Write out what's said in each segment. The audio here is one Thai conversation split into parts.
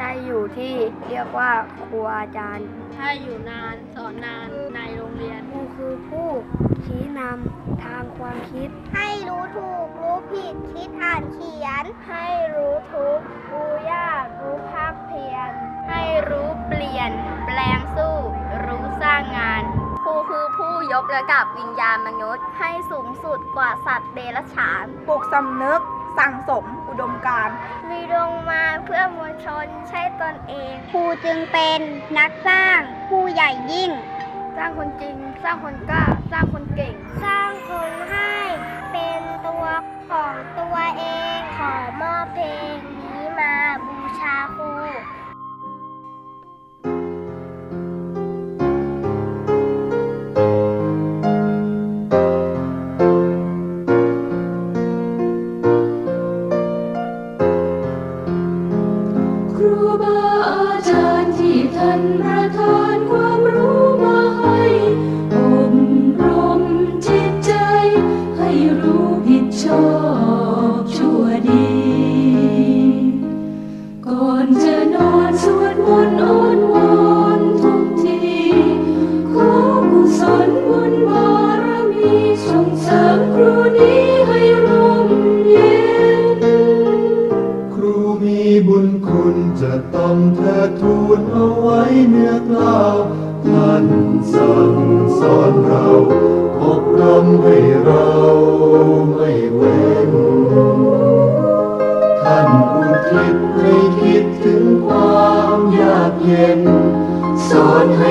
ใช่อยู่ที่เรียกว่าครูอาจารย์ ถ้าอยู่นานสอนนานในโรงเรียนครูคือผู้ชี้นำทางความคิด ให้รู้ถูกรู้ผิดคิดอ่านเขียน ให้รู้ทุกข์รู้ยากรู้ภาคเพียรให้รู้เปลี่ยน แปลงสู้ รู้สร้างงานครูคือผู้ยกระดับวิญญาณมนุษย์ ให้สูงสุดกว่าสัตว์เดรัจฉานปลูกสำนึก สั่งสมอุดมการณ์มีดวงมาเพื่อมวลชนใช่ตนเอง ครูจึงเป็นนักสร้างผู้ใหญ่ยิ่ง สร้างคนจริง สร้างคนกล้า สร้างคนเก่ง สร้างคนให้เป็นตัวของตัวเอง ขอมอบเพลงนี้มาบูชาครู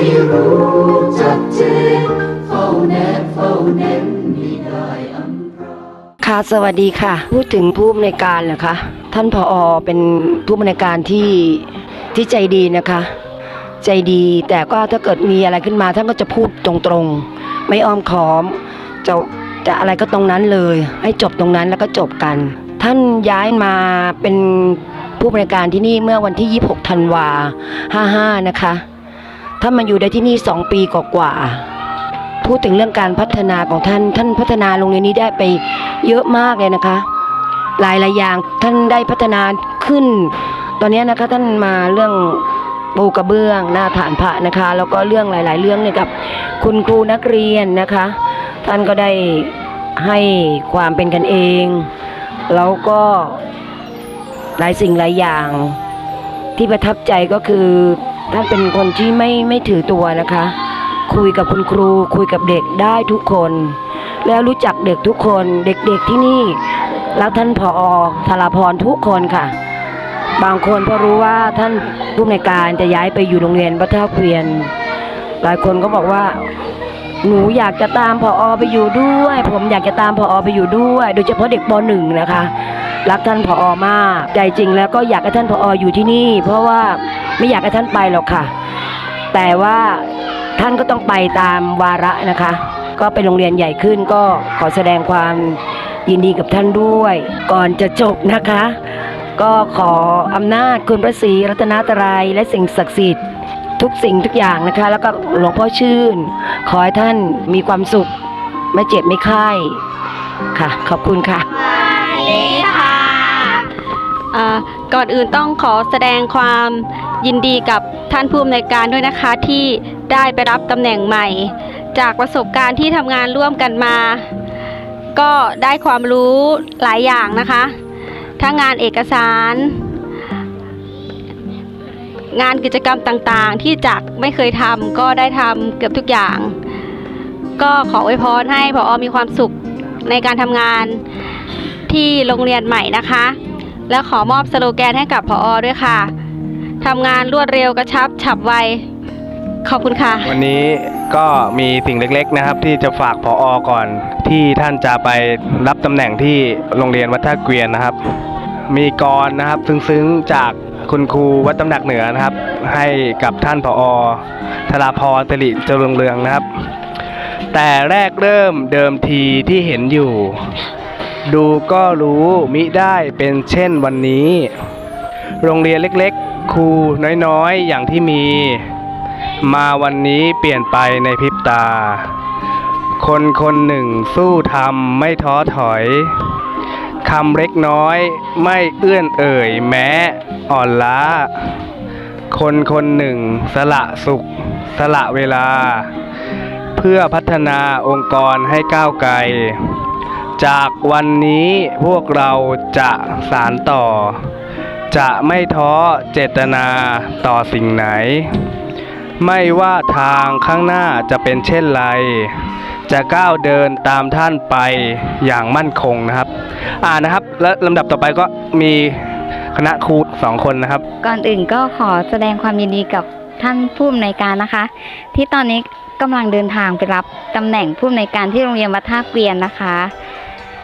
ให้รู้จักเจนเฝ้าแนบเฝ้าเน้นไม่ได้อำพรางค่ะสวัสดีค่ะ พูดถึงผู้อำนวยการเหรอคะท่านผอเป็นผู้อำนวยการที่ที่ใจดีนะคะ ใจดีแต่ก็ถ้าเกิดมีอะไรขึ้นมาท่านก็จะพูดตรงๆ ไม่อ้อมค้อมจะจะอะไรก็ตรงนั้นเลย ให้จบตรงนั้นแล้วก็จบกัน ท่านย้ายมาเป็นผู้อำนวยการที่นี่เมื่อวันที่ 26 ธันวา55 นะคะ ท่านมาอยู่ได้ที่นี่2ปีกว่าๆพูดถึงเรื่องการพัฒนาของท่าน ท่านพัฒนาโรงเรียนนี้ได้ไปเยอะมากเลยนะคะ หลายหลายๆอย่างท่านได้พัฒนาขึ้น ตอนนี้นะคะท่านมาเรื่องปูกระเบื้องหน้าฐานพระนะคะ แล้วก็เรื่องหลาย ๆ เรื่องเนี่ยกับคุณครูนักเรียนนะคะ ท่านก็ได้ให้ความเป็นกันเอง แล้วก็หลายสิ่งหลายอย่างที่ประทับใจก็คือ ท่านเป็นคนที่ไม่ไม่ถือตัวนะคะ คุยกับคุณครู คุยกับเด็กได้ทุกคน แล้วรู้จักเด็กทุกคน เด็กๆที่นี่รักท่านผอธารพรทุกคนค่ะ บางคนพอรู้ว่าท่านผู้อำนการจะย้ายไปอยู่โรงเรียนวัฒนเกวียน หลายคนก็บอกว่า หนูอยากจะตามผออไปอยู่ด้วย ผมอยากจะตามผอไปอยู่ด้วย โดยเฉพาะเด็กปหนึ่งนะคะ รักท่านผอมาก ใจจริงแล้วก็อยากให้ท่านผออยู่ที่นี่ เพราะว่าไม่อยากให้ท่านไปหรอกค่ะ แต่ว่าท่านก็ต้องไปตามวาระนะคะ ก็เป็นโรงเรียนใหญ่ขึ้นก็ขอแสดงความยินดีกับท่านด้วย ก่อนจะจบนะคะ ก็ขออำนาจคุณพระศรีรัตนตรัยและสิ่งศักดิ์สิทธิ์ทุกสิ่งทุกอย่างนะคะ แล้วก็หลวงพ่อชื่น ขอให้ท่านมีความสุข ไม่เจ็บไม่ไข้ค่ะ ขอบคุณค่ะ ก่อนอื่นต้องขอแสดงความยินดีกับท่านผู้อำนวยการด้วยนะคะที่ได้ไปรับตำแหน่งใหม่ จากประสบการณ์ที่ทำงานร่วมกันมา ก็ได้ความรู้หลายอย่างนะคะ ทั้งงานเอกสาร งานกิจกรรมต่างๆ ที่จากไม่เคยทำก็ได้ทำเกือบทุกอย่าง ก็ขออวยพรให้พอมีความสุขในการทำงานที่โรงเรียนใหม่นะคะ และขอมอบสโลแกนให้กับพออด้วยค่ะทำงานรวดเร็วกระชับฉับไว ขอบคุณค่ะ วันนี้ก็มีสิ่งเล็กๆนะครับ ที่จะฝากพออก่อนที่ท่านจะไปรับตำแหน่งที่โรงเรียนวัดท่าเกวียนนะครับ มีกรนะครับซึ้งๆจากคุณครูวัดตำหนักเหนือนะครับ ให้กับท่านพออธราพรสิริเจริญเรืองนะครับ แต่แรกเริ่มเดิมทีที่เห็นอยู่ ดูก็รู้มิได้เป็นเช่นวันนี้ โรงเรียนเล็กๆ ครูน้อยๆ อย่างที่มี มาวันนี้เปลี่ยนไปในพริบตา คนคนหนึ่งสู้ทำไม่ท้อถอยคำเล็กน้อยไม่เอื้อนเอ่ยแม้อ่อนล้า คนคนหนึ่งสละสุข สละเวลา เพื่อพัฒนาองค์กรให้ก้าวไกล จากวันนี้พวกเราจะสารต่อ จะไม่ท้อเจตนาต่อสิ่งไหน ไม่ว่าทางข้างหน้าจะเป็นเช่นไร จะก้าวเดินตามท่านไปอย่างมั่นคงนะครับ อ่านะครับ และลำดับต่อไปก็มีคณะครูสองคนนะครับ ก่อนอื่นก็ขอแสดงความยินดีกับท่านผู้อำนวยการนะคะ ที่ตอนนี้กำลังเดินทางไปรับตำแหน่งผู้อำนวยการที่โรงเรียนวัดท่าเกวียนนะคะ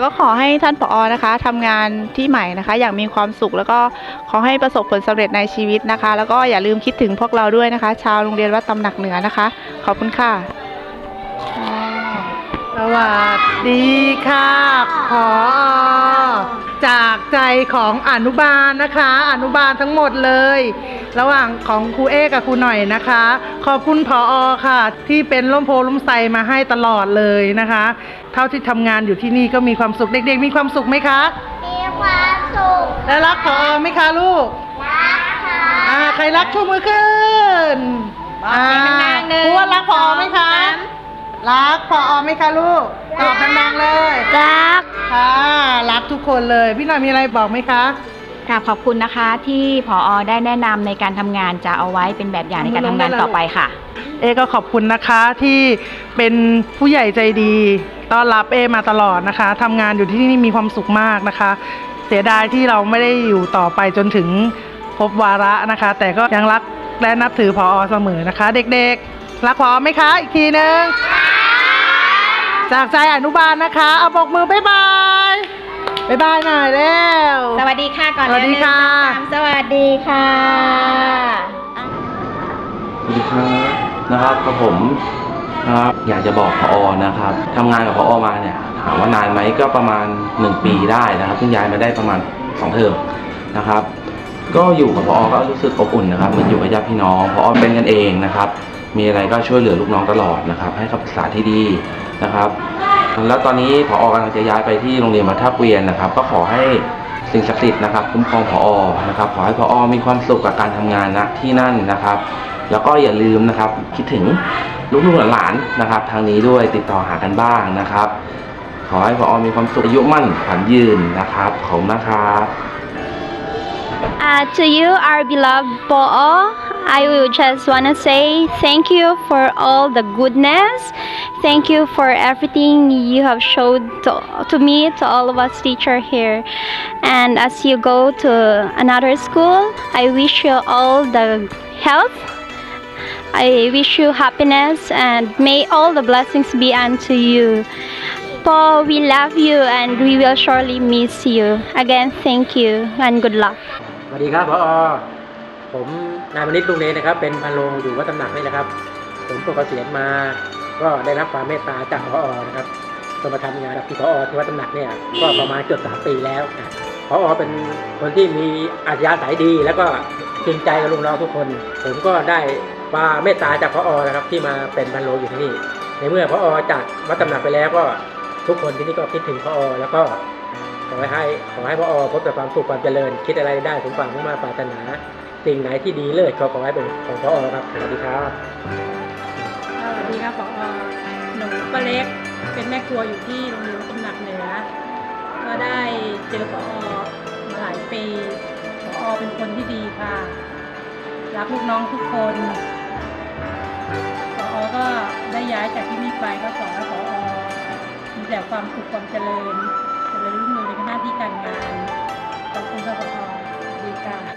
ก็ขอให้ท่านผอนะคะทำงานที่ใหม่นะคะ อย่างมีความสุขแล้วก็ขอให้ประสบผลสำเร็จในชีวิตนะคะ แล้วก็อย่าลืมคิดถึงพวกเราด้วยนะคะ ชาวโรงเรียนวัดตำหนักเหนือนะคะ ขอบคุณค่ะสวัสดีค่ะขอ จากใจของอนุบาลนะคะ อนุบาลทั้งหมดเลย ระหว่างของครูเอกับครูหน่อยนะคะ ขอบคุณผออค่ะ ที่เป็นร่มโพล่มไทรมาให้ตลอดเลยนะคะ เท่าที่ทำงานอยู่ที่นี่ก็มีความสุขเด็กๆ มีความสุขไหมคะ มีความสุขและรักผออไหมคะลูก รักค่ะอ่าใครรักชูมือขึ้นอ่าครูว่ารักผออไหมคะ รักพออไหมคะลูก ตอบดังๆเลย รัก ค่ะรัก ทุกคนเลย พี่หน่อยมีอะไรบอกไหมคะค่ะขอบคุณนะคะที่ผอได้แนะนำในการทำงานจะเอาไว้เป็นแบบอย่างในการทำงานต่อไปค่ะ เอก็ขอบคุณนะคะที่เป็นผู้ใหญ่ใจดีต้อนรับเอมาตลอดนะคะทำงานอยู่ที่นี่มีความสุขมากนะคะ เสียดายที่เราไม่ได้อยู่ต่อไปจนถึงครบวาระนะคะ แต่ก็ยังรักและนับถือพออเสมอนะคะ เด็กๆ รักพอไหมคะ อีกทีนึงจากใจอนุบาลนะคะ เอาบอกมือบ๊ายบาย บ๊ายบายหน่อยแล้ว สวัสดีค่ะก่อนสวัสดีค่ะหนึ่งสองสามสวัสดีค่ะสวัสดีครับนะครับกับผมนะครับอยากจะบอกพอนะครับทำงานกับพอมาเนี่ย ถามว่านานไหมก็ประมาณ 1 ปีได้นะครับเพิ่งย้ายมาได้ประมาณ2เทอมนะครับ ก็อยู่กับพอก็รู้สึกอบอุ่นนะครับเหมือนอยู่กับญาติพี่น้องพอเป็นกันเองนะครับ มีอะไรก็ช่วยเหลือลูกน้องตลอดนะครับ ให้คำปรึกษาที่ดีนะครับ แล้วตอนนี้พอกำลังจะย้ายไปที่โรงเรียนวัดท่าเกวียนนะครับ ก็ขอให้สิ่งศักดิ์สิทธิ์นะครับคุ้มครองพอนะครับ ขอให้พอมีความสุขกับการทำงานนะที่นั่นนะครับ แล้วก็อย่าลืมนะครับ คิดถึงลูกๆหลานๆนะครับ ทางนี้ด้วยติดต่อหากันบ้างนะครับ ขอให้พอมีความสุขอายุมั่นขวัญยืนนะครับขอบคุณนะครับ Uh, to you, our beloved Po'o, I will just want to say thank you for all the goodness. Thank you for everything you have showed to, to me, to all of us teacher here. And as you go to another school, I wish you all the health. I wish you happiness and may all the blessings be unto you. Paul, we love you and we will surely miss you. Again, thank you and good luck. สวัสดีครับพอผมนายมณิตลุงเนนะครับ เป็นพันโรงอยู่วัดตำหนักนี่นะครับ ผมปกเกษียณมา ก็ได้รับความเมตตาจากพอนะครับก็มาทำงานกับที่พอที่วัดตำหนักเนี่ยก็ประมาณเกือบสามปีแล้วพอเป็นคนที่มีอาชญาสายดี แล้วก็จริงใจกับลูกน้องทุกคน ผมก็ได้ความเมตตาจากพอนะครับที่มาเป็นพันโรงอยู่ที่นี่ในเมื่อพอจากวัดตำหนักไปแล้วก็ทุกคนที่นี่ก็คิดถึงพอแล้วก็ขอให้ขอให้พอพบแต่ความสุขความเจริญ คิดอะไรได้สมความมุ่งมาปรารถนาสิ่งไหนที่ดีเลิศก็ขอให้เป็นของพอครับสวัสดีครับสวัสดีครับผอหนูป้า เล็ก เป็นแม่ครัวอยู่ที่โรงเรียนตำหนักเหนือ ก็ได้เจอปอมาหลายปีปอเป็นคนที่ดีค่ะ รักลูกน้องทุกคนปอก็ได้ย้ายจากที่นี่ไปก็ขอให้ปอมีแต่ความสุขความเจริญเจริญรุ่งเรืองในหน้าที่การงานขอบคุณค่ะปอดีค่ะ